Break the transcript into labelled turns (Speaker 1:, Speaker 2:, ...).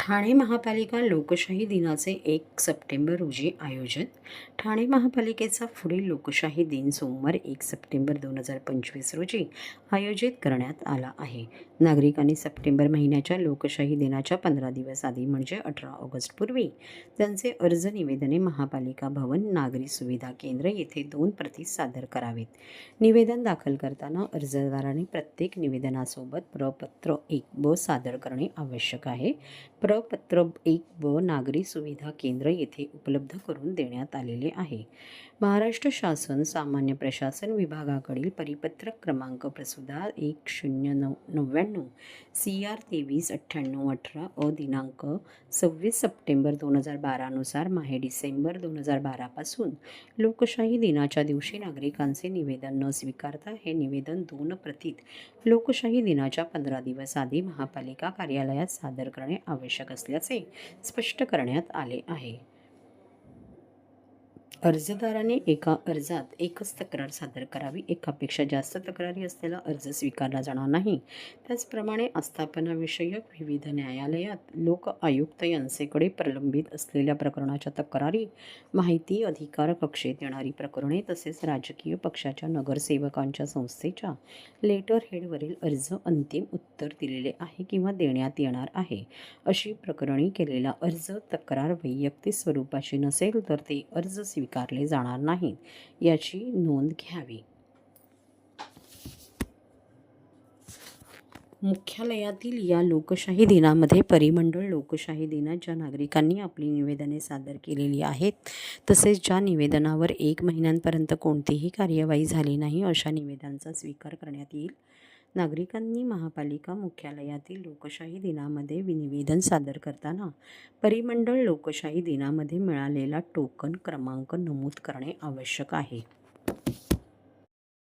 Speaker 1: ठाणे महापालिका लोकशाही दिनाचे एक सप्टेंबर रोजी आयोजन. ठाणे महापालिकेचा पुढील लोकशाही दिन सोमवार एक सप्टेंबर दोन हजार पंचवीस रोजी आयोजित करण्यात आला आहे. नागरिकांनी सप्टेंबर महिन्याच्या लोकशाही दिनाच्या पंधरा दिवस आधी म्हणजे अठरा ऑगस्टपूर्वी त्यांचे अर्ज निवेदने महापालिका भवन नागरी सुविधा केंद्र येथे दोन प्रती सादर करावेत. निवेदन दाखल करताना अर्जदाराने प्रत्येक निवेदनासोबत प्रपत्र एक ब सादर करणे आवश्यक आहे. प्रपत्र एक व नागरी सुविधा केंद्र येथे उपलब्ध करून देण्यात आलेले आहे. महाराष्ट्र शासन सामान्य प्रशासन विभागाकडील परिपत्रक क्रमांक प्रसुदा एक शून्य नऊ नव्याण्णव सी आर तेवीस अठ्ठ्याण्णव अठरा अ दिनांक सव्वीस सप्टेंबर दोन हजार बारानुसार माहे डिसेंबर दोन हजार बारापासून लोकशाही दिनाच्या दिवशी नागरिकांचे निवेदन न स्वीकारता हे निवेदन दोन प्रतीत लोकशाही दिनाच्या पंधरा दिवस आधी महापालिका कार्यालयात सादर करणे आवश्यक असल्याचे स्पष्ट करण्यात आले आहे. अर्जदाराने एका अर्जात एकच तक्रार सादर करावी एकापेक्षा जास्त तक्रारी असलेला अर्ज स्वीकारला जाणार नाही. त्याचप्रमाणे आस्थापनाविषयक विविध न्यायालयात लोक आयुक्त यांचेकडे प्रलंबित असलेल्या प्रकरणाच्या तक्रारी माहिती अधिकार कक्षेत येणारी प्रकरणे तसेच राजकीय पक्षाच्या नगरसेवकांच्या संस्थेच्या लेटर हेडवरील अर्ज अंतिम उत्तर दिलेले आहे किंवा देण्यात येणार आहे. अशी प्रकरणी केलेला अर्ज तक्रार वैयक्तिक स्वरूपाची नसेल तर ते अर्ज स्वीकारले जाणार नाहीत याची नोंद घ्यावी. मुख्यालयातील या लोकशाही दिनामध्ये परिमंडळ लोकशाही दिनात ज्या नागरिकांनी आपली निवेदने सादर केलेली आहेत तसेच ज्या निवेदनावर एक महिन्यांपर्यंत कोणतीही कार्यवाही झाली नाही अशा निवेदनांचा स्वीकार करण्यात येईल. नागरिकांनी महापालिका मुख्यालयातील लोकशाही दिनामध्ये निवेदन सादर करताना परिमंडळ लोकशाही दिनामध्ये मिळालेला टोकन क्रमांक नमूद करणे आवश्यक आहे.